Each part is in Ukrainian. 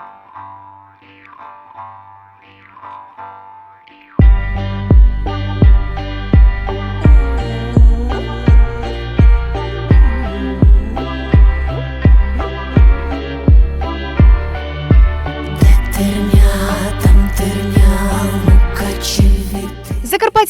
哦你好哦你好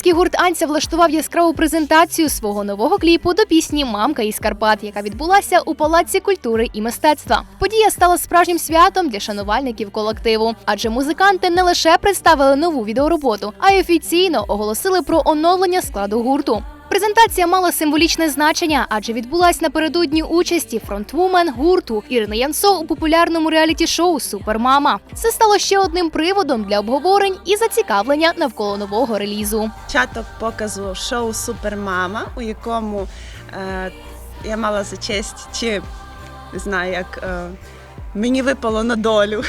Закарпатський гурт Анця влаштував яскраву презентацію свого нового кліпу до пісні Мамка із Карпат, яка відбулася у Палаці культури і мистецтва. Подія стала справжнім святом для шанувальників колективу, адже музиканти не лише представили нову відеороботу, а й офіційно оголосили про оновлення складу гурту. Презентація мала символічне значення, адже відбулась напередодні участі фронтвумен гурту Ірини Янсо у популярному реаліті-шоу Супермама. Це стало ще одним приводом для обговорень і зацікавлення навколо нового релізу. початок показу шоу Супермама, у якому е, я мала за честь, чи не знаю, як е, мені випало на долю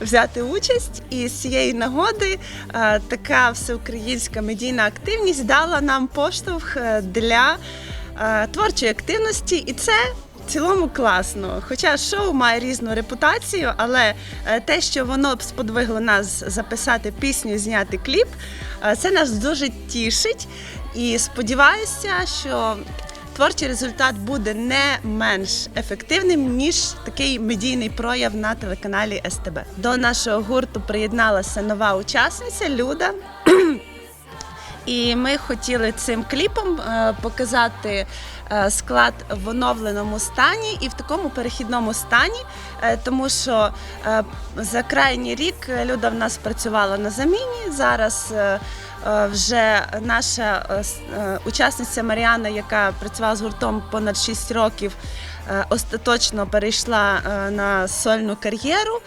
взяти участь. І з цієї нагоди е, така всеукраїнська медійна активність дала нам поштовх е, для е, творчої активності, і це. В цілому класно. Хоча шоу має різну репутацію, але те, що воно сподвигло нас записати пісню, зняти кліп, це нас дуже тішить. І сподіваюся, що творчий результат буде не менш ефективним, ніж такий медійний прояв на телеканалі СТБ. До нашого гурту приєдналася нова учасниця Люда. І ми хотіли цим кліпом е, показати е, склад в оновленому стані і в такому перехідному стані, е, тому що за крайній рік Люда в нас працювала на заміні. Зараз вже наша учасниця Маріана, яка працювала з гуртом понад 6 років, остаточно перейшла на сольну кар'єру.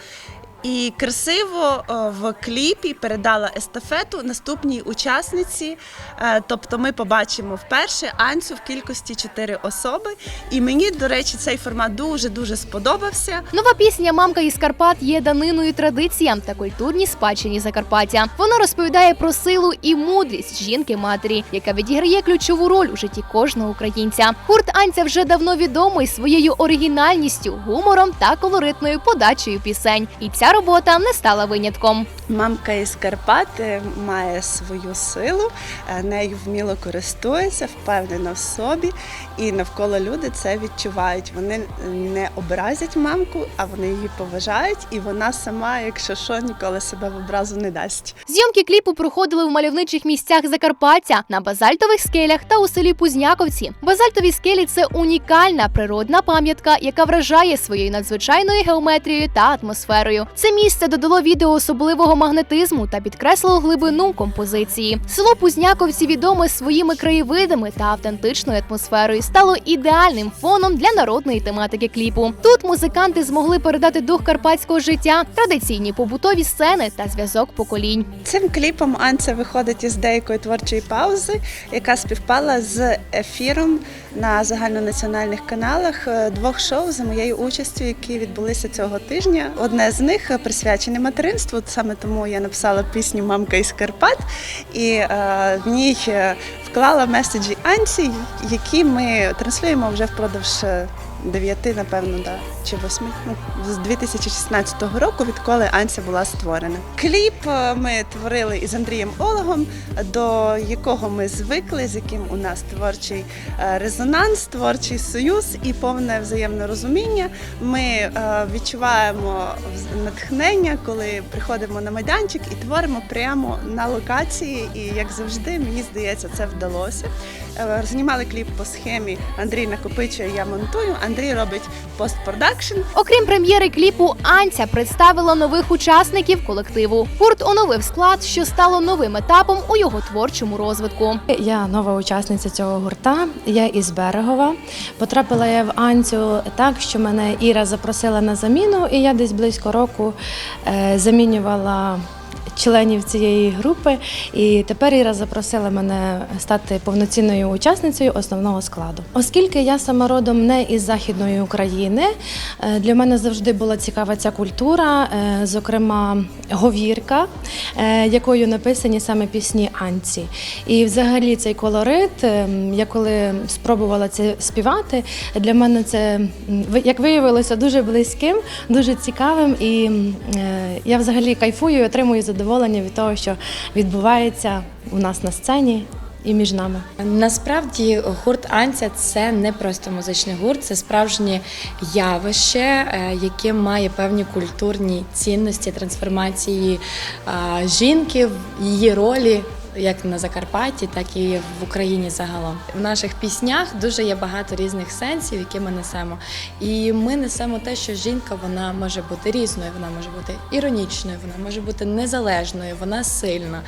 І красиво е, в кліпі передала естафету наступній учасниці. Е, Тобто ми побачимо вперше Анцю в кількості чотири особи. І мені, до речі, цей формат дуже дуже сподобався. Нова пісня Мамка із Карпат є даниною традиціям та культурній спадщині Закарпаття. Вона розповідає про силу і мудрість жінки-матері, яка відіграє ключову роль у житті кожного українця. Гурт Анця вже давно відомий своєю оригінальністю, гумором та колоритною подачею пісень. І ця робота не стала винятком. Мамка із Карпат е, має свою силу, е, нею вміло користується, впевнена в собі, і навколо люди це відчувають. Вони не образять мамку, а вони її поважають, і вона сама, якщо що, ніколи себе в образу не дасть. Зйомки кліпу проходили в мальовничих місцях Закарпаття на базальтових скелях та у селі Пузняковці. Базальтові скелі це унікальна природна пам'ятка, яка вражає своєю надзвичайною геометрією та атмосферою. Це місце додало відео особливого магнетизму та підкреслило глибину композиції. Село Пузняковці відоме своїми краєвидами та автентичною атмосферою стало ідеальним фоном для народної тематики кліпу. Тут музиканти змогли передати дух карпатського життя, традиційні побутові сцени та зв'язок поколінь. Цим кліпом Анця виходить із деякої творчої паузи, яка співпала з ефіром на загальнонаціональних каналах е, двох шоу за моєю участю, які відбулися цього тижня. Одне з них е, присвячений материнству. Саме тому я написала пісню Мамка із Карпат і е, в ній е, меседжі Анці, які ми транслюємо вже впродовж. е, Дев'яти, напевно, да, чи восьми ну, з 2016 року, відколи Анця була створена. Кліп е, ми творили із Андрієм Олегом, до якого ми звикли, з яким у нас творчий е, резонанс, творчий союз і повне взаємне розуміння. Ми відчуваємо натхнення, коли приходимо на майданчик і творимо прямо на локації. І як завжди, мені здається, це вдалося. Е, Знімали кліп по схемі Андрій накопичує, я монтую. Андрій робить постпродакшн. Окрім прем'єри кліпу, Анця представила нових учасників колективу. Гурт оновив склад, що стало новим етапом у його творчому розвитку. Я нова учасниця цього гурта. Я із Берегова. Потрапила я в Анцю так, що мене Іра запросила на заміну, і я десь близько року е, замінювала членів цієї групи. І тепер Іра запросила мене стати повноцінною учасницею основного складу. Оскільки я сама родом не із Західної України, е, для мене завжди була цікава ця культура, е, зокрема говірка, е, якою написані саме пісні Анці. І взагалі цей колорит, я коли спробувала це співати, для мене це, як виявилося, дуже близьким, дуже цікавим. І я взагалі кайфую і отримую задоволення від того, що відбувається у нас на сцені і між нами. Насправді гурт Анця це не просто музичний гурт, це справжнє явище, е, яке має певні культурні цінності трансформації жінки в її ролі. Як на Закарпатті, так і в Україні загалом. В наших піснях дуже є багато різних сенсів, які ми несемо. І ми несемо те, що жінка вона може бути різною, вона може бути іронічною, вона може бути незалежною, вона сильна,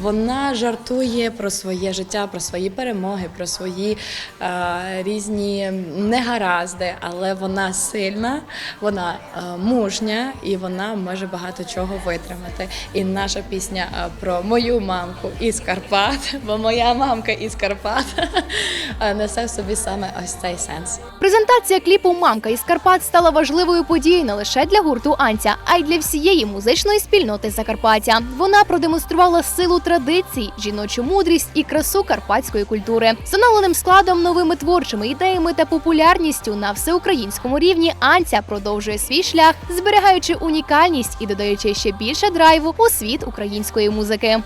вона жартує про своє життя, про свої перемоги, про свої е, різні негаразди, але вона сильна, вона е, мужня і вона може багато чого витримати. І наша пісня про мою мамку із Карпат, бо моя мамка із Карпат несе в собі саме ось цей сенс. Презентація кліпу Мамка із Карпат стала важливою подією не лише для гурту Анця, а й для всієї музичної спільноти Закарпаття. Вона продемонструвала силу традицій, жіночу мудрість і красу карпатської культури. З оновленим складом, новими творчими ідеями та популярністю на всеукраїнському рівні Анця продовжує свій шлях, зберігаючи унікальність і додаючи ще більше драйву у світ української музики.